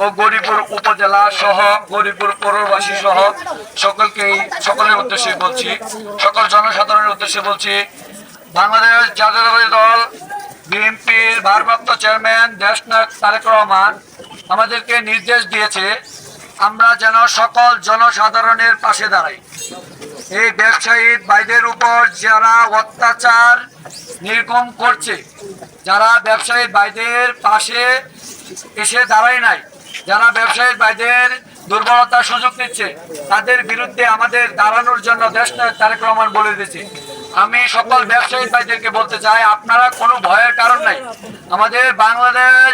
ও গরিপুর উপজেলা সহ গরিপুর পৌরবাসী সহ সকলকেই সকলের উদ্দেশ্যে বলছি, সকল জনসাধারণের উদ্দেশ্যে বলছি, বাংলাদেশ জাতীয়তাবাদী দল, বিএনপির ভারপ্রাপ্ত চেয়ারম্যান দেশনায়ক তারেক রহমান আমাদেরকে নির্দেশ দিয়েছে, আমরা যেন সকল জনসাধারণের পাশে দাঁড়াই। এই ব্যবসায়ী ভাইদের উপর যারা অত্যাচার, নির্গম করছে, যারা ব্যবসায়ী ভাইদের পাশে এসে দাঁড়ায় নাই যারা ব্যবসায়ী ভাইদের দুর্বলতার সুযোগ নিচ্ছে, তাদের বিরুদ্ধে আমাদের দাঁড়ানোর জন্য দেশ তারেক রহমান বলে দিয়েছে। আমি সকল ব্যবসায়ী ভাইদেরকে বলতে চাই, আপনারা কোনো ভয়ের কারণ নাই। আমাদের বাংলাদেশ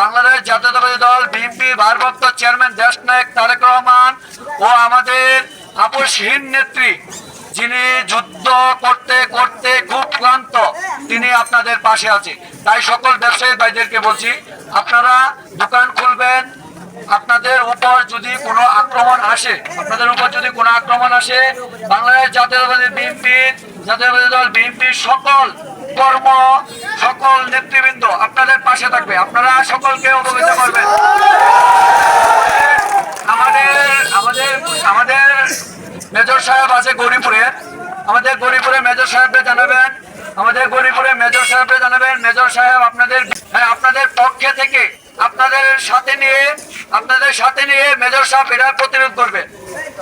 বাংলাদেশ জাতীয়তাবাদী দল, বিএনপি ভারপ্রাপ্ত চেয়ারম্যান দেশ নায়ক তারেক রহমান ও আমাদের আপসহীন নেত্রী, যিনি যুদ্ধ করতে আপনাদের পাশে আছে। তাই সকল ব্যবসায়ী ভাইদেরকে বলছি, আপনারা দোকান খুলবেন, আপনাদের উপর যদি কোনো আক্রমণ আসে, আপনাদের উপর যদি কোনো আক্রমণ আসে, বাংলাদেশ জাতীয়তাবাদী বিএনপি, জাতীয়তাবাদী দল বিএনপির সকল কর্ম, সকল নেতৃবৃন্দ আপনাদের পাশে থাকবে। আপনারা সকলকে অবগত করবেন। আমাদের আমাদের আমাদের মেজর সাহেব আছে গরিপুরে। আমাদের গরিপুরে মেজর সাহেবকে জানাবেন। আমাদের গরিপুরে মেজর সাহেবকে জানাবেন, মেজর সাহেব আপনাদের হ্যাঁ আপনাদের পক্ষে থেকে আপনাদের সাথে নিয়ে, আপনাদের সাথে নিয়ে মেজর সাহেব এরা প্রতিরোধ করবে।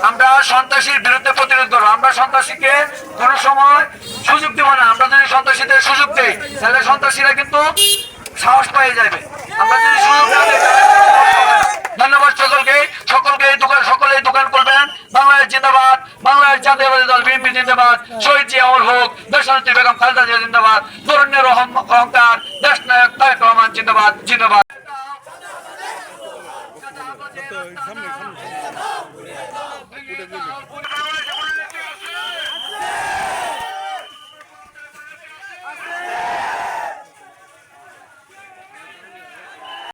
আমরা সন্ত্রাসীর বিরুদ্ধে প্রতিরোধ করব। আমরা সন্ত্রাসীকে কোনো সময় সুযোগ দিব না। আমরা যদি সন্ত্রাসীদের সুযোগ দেই, তাহলে সন্ত্রাসীরা কিন্তু সাহস পেয়ে যাবে। আমরা যদি জাতীয়বাদী দল, বিএনপি জিন্দাবাদ, শহীদ জিয়াউল হক, দেশনেত্রী বেগম খালেদা জিয়া জিন্দাবাদ তরুণের অহংকার দেশ নায়ক তারেক রহমান জিন্দাবাদ জিন্দাবাদ।